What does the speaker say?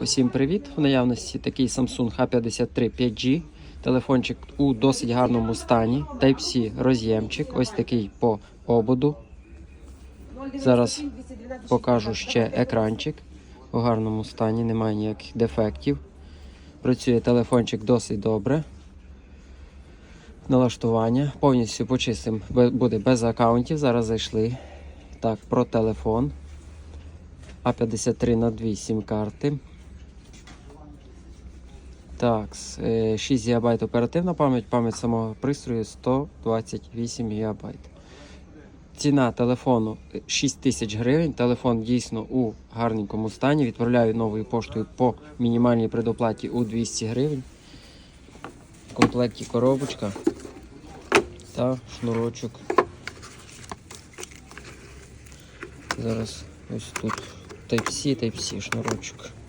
Усім привіт! В наявності такий Samsung H53 5G. Телефончик у досить гарному стані. Type-C роз'ємчик. Ось такий по ободу. Зараз покажу ще екранчик. У гарному стані, немає ніяких дефектів. Працює телефончик досить добре. Налаштування. Повністю почистим буде без аккаунтів. Зараз зайшли. Так, про телефон. А53 на 2 сім карти. Так, е, 6 ГБ оперативна пам'ять, пам'ять самого пристрою 128 ГБ. Ціна телефону 6 тисяч гривень. Телефон дійсно у гарненькому стані. Відправляю новою поштою по мінімальній предоплаті у 200 гривень. В комплекті коробочка та шнурочок. Зараз ось тут Type-C, Type-C шнурочок.